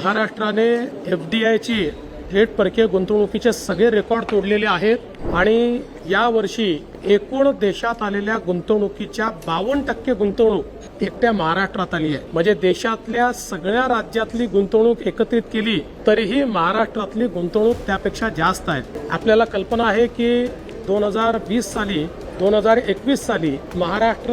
महाराष्ट्राने F D आयची थेट परकीय गुंतवणुकीचे सगळे रेकॉर्ड तोडलेले आहेत आणि यावर्षी एकूण देशात आलेल्या गुंतवणुकीच्या बावन्न टक्के गुंतवणूक एकट्या महाराष्ट्रात आली आहे. म्हणजे देशातल्या सगळ्या राज्यातली गुंतवणूक एकत्रित केली तरीही महाराष्ट्रातली गुंतवणूक त्यापेक्षा जास्त आहे आपल्याला कल्पना आहे की दोन हजार वीस साली दोन हजार एकवीस साली महाराष्ट्र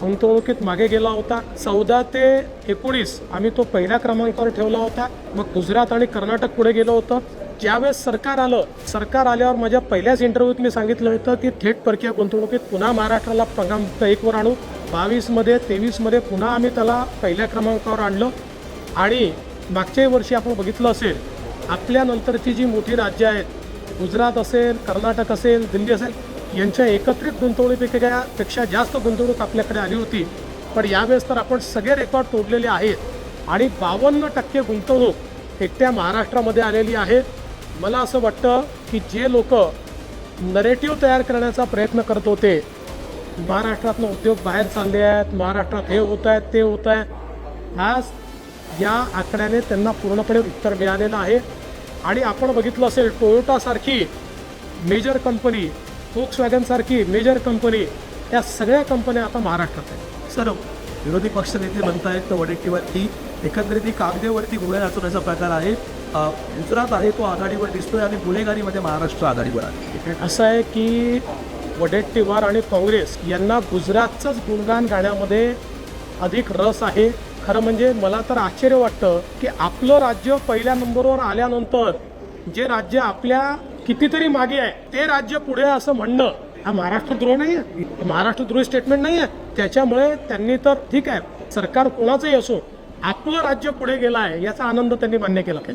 गुंतवणुकीत मागे गेला होता. चौदा ते एकोणीस आम्ही तो पहिल्या क्रमांकावर ठेवला होता. मग गुजरात आणि कर्नाटक पुढे गेलं होतं. ज्यावेळेस सरकार आलं सरकार आल्यावर माझ्या पहिल्याच इंटरव्ह्यूत मी सांगितलं होतं की थेट परकीय गुंतवणुकीत पुन्हा महाराष्ट्राला पंगामुक्त एकवर आणू. बावीसमध्ये तेवीसमध्ये पुन्हा आम्ही त्याला पहिल्या क्रमांकावर आणलं. आणि मागच्याही वर्षी आपण बघितलं असेल आपल्यानंतरची जी मोठी राज्य आहेत गुजरात असेल कर्नाटक असेल दिल्ली असेल यांच्या एकत्रित गुंतवणुकीपेक्षा पेक्षा जास्त गुंतवणूक आपल्याकडे आली होती. पण यावेळेस तर आपण सगळे रेकॉर्ड तोडलेले आहेत. आणि बावन्न टक्के गुंतवणूक एकट्या महाराष्ट्रामध्ये आलेली आहे. मला असं वाटतं की जे लोक नरेटिव्ह तयार करण्याचा प्रयत्न करत होते महाराष्ट्रातनं उद्योग बाहेर चालले आहेत महाराष्ट्रात हे होत आहेत ते होत आहे आज या आकड्याने त्यांना पूर्णपणे उत्तर मिळालेलं आहे. आणि आपण बघितलं असेल टोयोटासारखी मेजर कंपनी वॅगनसारखी मेजर कंपनी या सगळ्या कंपन्या आता महाराष्ट्रात आहेत. सर विरोधी पक्षनेते म्हणतायत तर वडेट्टीवरती एकंदरीत ही कागदेवरती घोड्या नाचवण्याचा प्रकार आहे. गुजरात आहे तो आघाडीवर दिसतोय आणि गुन्हेगारीमध्ये महाराष्ट्र आघाडीवर आहे. असं आहे की वडेट्टीवार आणि काँग्रेस यांना गुजरातचंच गुणगान गाण्यामध्ये अधिक रस आहे. खरं म्हणजे मला तर आश्चर्य वाटतं की आपलं राज्य पहिल्या नंबरवर आल्यानंतर जे राज्य आपल्या कितीतरी मागे आहे. ते राज्य पुढे असं म्हणणं हा महाराष्ट्रद्रोह नाही आहे महाराष्ट्रद्रोही स्टेटमेंट नाही आहे त्याच्यामुळे त्यांनी तर ठीक आहे. सरकार कोणाचंही असो आपलं राज्य पुढे गेलं आहे याचा आनंद त्यांनी मान्य केला पाहिजे.